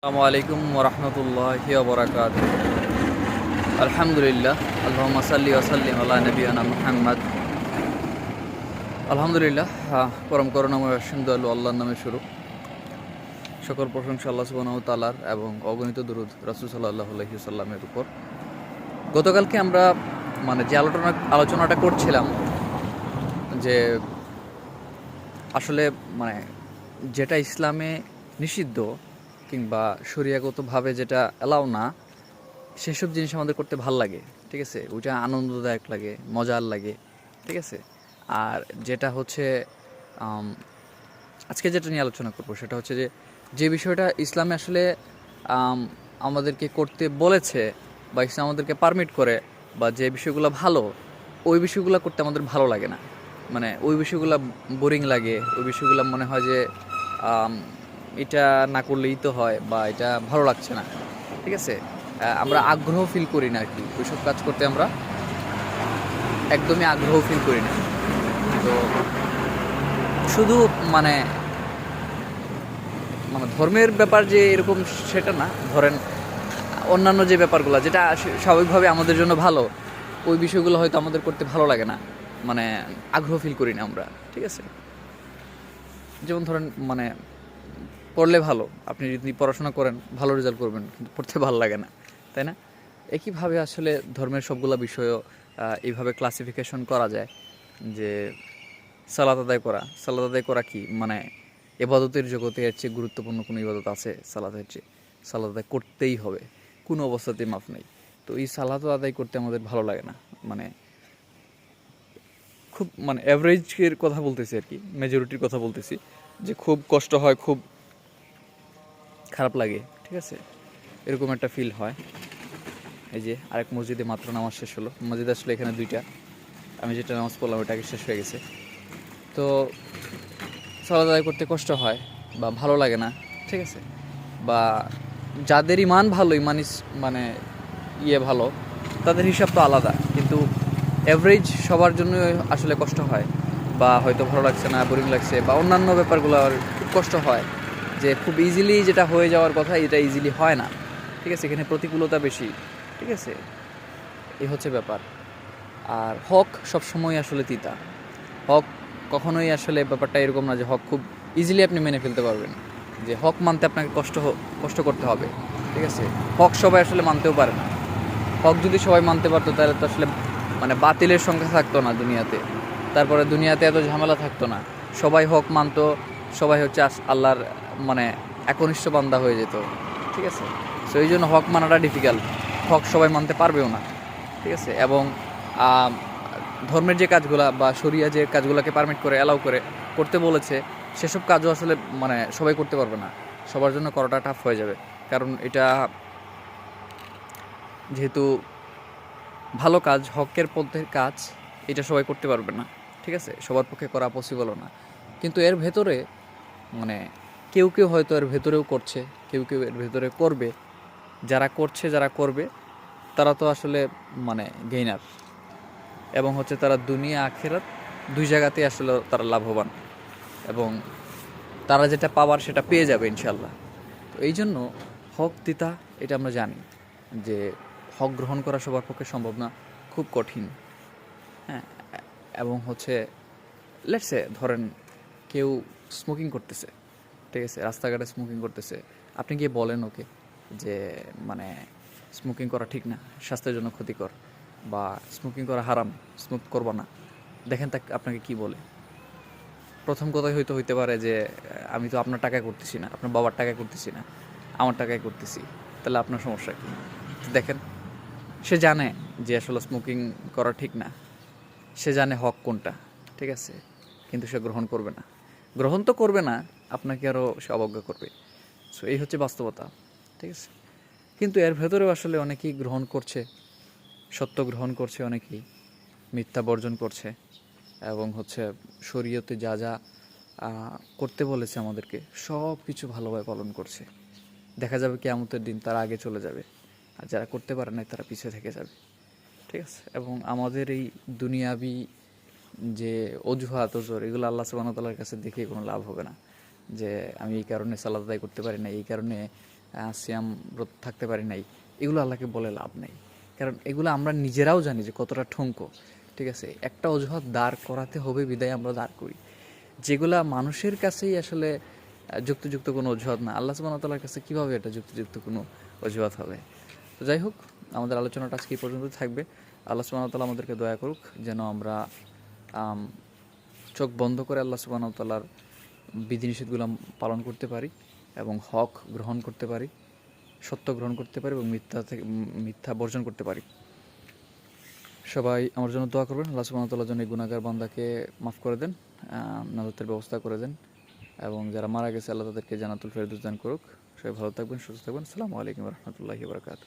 আসসালামু আলাইকুম ওরহমতুল্লাহ বরাকাত আলহামদুলিল্লাহ আল্লাহ সাল্লি ওসাল্লিম আল্লাহ নবীনা মুহাম্মদ। আলহামদুলিল্লাহ পরম করুণাময় আল্লাহ আল্লাহর নামে শুরু। সকল প্রশংসা আল্লাহ সুবাহ তালার এবং অগণিত দুরুদ রাসুল সাল্লাহ আলহিসাল্লামের উপর। গতকালকে আমরা মানে যে আলোচনা, আলোচনাটা করছিলাম, যে আসলে মানে যেটা ইসলামে নিষিদ্ধ কিংবা শরিয়াগতভাবে যেটা অ্যালাউ না, সেসব জিনিস আমাদের করতে ভালো লাগে, ঠিক আছে? ওইটা আনন্দদায়ক লাগে, মজার লাগে, ঠিক আছে? আর যেটা হচ্ছে আজকে যেটা নিয়ে আলোচনা করব সেটা হচ্ছে যে যে বিষয়টা ইসলামে আসলে আমাদেরকে করতে বলেছে বা ইসলাম আমাদেরকে পারমিট করে বা যে বিষয়গুলো ভালো, ওই বিষয়গুলো করতে আমাদের ভালো লাগে না। মানে ওই বিষয়গুলো বোরিং লাগে, ওই বিষয়গুলো মনে হয় যে এটা না করলেই তো হয় বা এটা ভালো লাগছে না, ঠিক আছে? আমরা আগ্রহ ফিল করি না আর কি। ওইসব কাজ করতে আমরা একদমই আগ্রহ ফিল করি না। তো শুধু মানে মানে ধর্মের ব্যাপার যে এরকম সেটা না, ধরেন অন্যান্য যে ব্যাপারগুলো, যেটা স্বাভাবিকভাবে আমাদের জন্য ভালো, ওই বিষয়গুলো হয়তো আমাদের করতে ভালো লাগে না। মানে আগ্রহ ফিল করি না আমরা, ঠিক আছে? যেমন ধরেন মানে পড়লে ভালো। আপনি যদি পড়াশোনা করেন, ভালো রেজাল্ট করবেন, কিন্তু পড়তে ভালো লাগে না, তাই না? একইভাবে আসলে ধর্মের সবগুলো বিষয়ও এইভাবে ক্লাসিফিকেশন করা যায় যে সালাত আদায় করা। সালাত আদায় করা কি? মানে এবাদতের জগতে এর চেয়ে গুরুত্বপূর্ণ কোনো ইবাদত আছে সালাতের চেয়ে? সালাত আদায় করতেই হবে। কোনো অবস্থাতেই মাফ নেই। তো এই সালাত আদায় করতে আমাদের ভালো লাগে না। মানে খুব মানে অ্যাভারেজের কথা বলতেছি আর কি মেজরিটির কথা বলতেছি যে খুব কষ্ট হয়, খুব খারাপ লাগে, ঠিক আছে? এরকম একটা ফিল হয়। এই যে আরেক মসজিদে মাত্র নামাজ শেষ হলো। মসজিদ আসলে এখানে দুইটা। আমি যেটা নামাজ পড়লাম ওটা আগে শেষ হয়ে গেছে। তো সালাদ করতে কষ্ট হয় বা ভালো লাগে না, ঠিক আছে? বা যাদের ইমান ভালো, ইমান মানে ইয়ে ভালো, তাদের হিসাব তো আলাদা। কিন্তু অ্যাভারেজ সবার জন্য আসলে কষ্ট হয়। বা হয়তো ভালো লাগছে না বোরিং লাগছে, বা অন্যান্য ব্যাপারগুলো আর খুব কষ্ট হয়। যে খুব ইজিলি যেটা হয়ে যাওয়ার কথা, এটা ইজিলি হয় না। ঠিক আছে? এখানে প্রতিকূলতা বেশি। ঠিক আছে? এই হচ্ছে ব্যাপার। আর হক সবসময় আসলে তিতা। হক কখনোই আসলে ব্যাপারটা এরকম না যে হক খুব ইজিলি আপনি মেনে ফেলতে পারবেন। যে হক মানতে আপনাকে কষ্ট কষ্ট করতে হবে। ঠিক আছে? হক সবাই আসলে মানতেও পারে না। হক যদি সবাই মানতে পারতো, তাহলে তো আসলে মানে বাতিলের সংখ্যা থাকতো না দুনিয়াতে। তারপরে দুনিয়াতে এত ঝামেলা থাকতো না। সবাই হক মানতো, সবাই হচ্ছে আল্লাহর মানে একনিষ্ঠ বান্দা হয়ে যেত, ঠিক আছে? সো এই জন্য হক মানাটা ডিফিকাল্ট হক সবাই মানতে পারবেও না, ঠিক আছে? এবং ধর্মের যে কাজগুলা বা শরিয়া যে কাজগুলোকে পারমিট করে অ্যালাউ করে, করতে বলেছে, সেসব কাজও আসলে মানে সবাই করতে পারবে না। সবার জন্য করাটা টাফ হয়ে যাবে। কারণ এটা যেহেতু ভালো কাজ, হকের পথের কাজ, এটা সবাই করতে পারবে না, ঠিক আছে? সবার পক্ষে করা পসিবলও না। কিন্তু এর ভেতরে মানে কেউ কেউ হয়তো এর ভেতরেও করছে, কেউ কেউ এর ভেতরে করবে। যারা করছে, যারা করবে, তারা তো আসলে মানে গেইনার এবং হচ্ছে তারা দুনিয়া, আখেরাত দুই জায়গাতেই আসলে তারা লাভবান। এবং তারা যেটা পাওয়ার সেটা পেয়ে যাবে ইনশাল্লাহ তো এই জন্য হক তিতা এটা আমরা জানি যে হক গ্রহণ করা সবার পক্ষে সম্ভব না, খুব কঠিন। হ্যাঁ এবং হচ্ছে লেটসে ধরেন কেউ স্মোকিং করতেছে। ঠিক আছে রাস্তাঘাটে স্মোকিং করতেছে। আপনি গিয়ে বলেন ওকে যে মানে স্মোকিং করা ঠিক না, স্বাস্থ্যের জন্য ক্ষতিকর বা স্মোকিং করা হারাম স্মোক করবা না। দেখেন তা আপনাকে কি বলে? প্রথম কথাই হয়তো হইতে পারে যে, আমি তো আপনার টাকায় করতেছি না, আপনার বাবার টাকায় করতেছি না, আমার টাকায় করতেছি, তাহলে আপনার সমস্যা কি? দেখেন, সে জানে যে আসলে স্মোকিং করা ঠিক না, সে জানে হক কোনটা, ঠিক আছে? কিন্তু সে গ্রহণ করবে না। গ্রহণ তো করবে না আপনাকে আরও সে অবজ্ঞা করবে। সো এই হচ্ছে বাস্তবতা, ঠিক আছে? কিন্তু এর ভেতরেও আসলে অনেকেই গ্রহণ করছে, সত্য গ্রহণ করছে, অনেকেই মিথ্যা বর্জন করছে এবং হচ্ছে শরীয়তে যা যা করতে বলেছে আমাদেরকে, সব কিছু ভালোভাবে পালন করছে। দেখা যাবে কেয়ামতের দিন তারা আগে চলে যাবে, আর যারা করতে পারে না তারা পিছিয়ে থেকে যাবে, ঠিক আছে? এবং আমাদের এই দুনিয়াবি যে অজুহাত ওজোর এগুলো আল্লাহ সুবাহতাল্লার কাছে দেখে কোনো লাভ হবে না। যে আমি এই কারণে সালাদ আদায় করতে পারি না এই কারণে সিয়াম ব্রত থাকতে পারি নাই, এগুলো আল্লাহকে বলে লাভ নেই। কারণ এগুলো আমরা নিজেরাও জানি যে কতটা ঠুনকো, ঠিক আছে? একটা অজুহাত দাঁড় করাতে হবে, বিদায় আমরা দাঁড় করি। যেগুলা মানুষের কাছেই আসলে যুক্তিযুক্ত কোনো অজুহাত না। আল্লাহ সুবাহ তাল্লার কাছে কীভাবে এটা যুক্তিযুক্ত কোনো অজুহাত হবে? তো যাই হোক, আমাদের আলোচনাটা আজকে এই পর্যন্ত থাকবে। আল্লাহ সুবাহ তাল্লাহ আমাদেরকে দয়া করুক, যেন আমরা চোখ বন্ধ করে আল্লাহ সুবাহ তাল্লার বিধিনিষেধগুলো পালন করতে পারি এবং হক গ্রহণ করতে পারি, সত্য গ্রহণ করতে পারি এবং মিথ্যা থেকে, মিথ্যা বর্জন করতে পারি। সবাই আমার জন্য দোয়া করবেন। আল্লাহ সুবাহ তাল্লাহ জন্য এই গুণাগার বান্দাকে মাফ করে দেন নাজাতের ব্যবস্থা করে দেন এবং যারা মারা গেছে, আল্লাহ তাদেরকে জানাতুল ফেরদুস দান করুক। সবাই ভালো থাকবেন, সুস্থ থাকবেন। আসসালামু আলাইকুম রহমতুল্লাহি বারকাত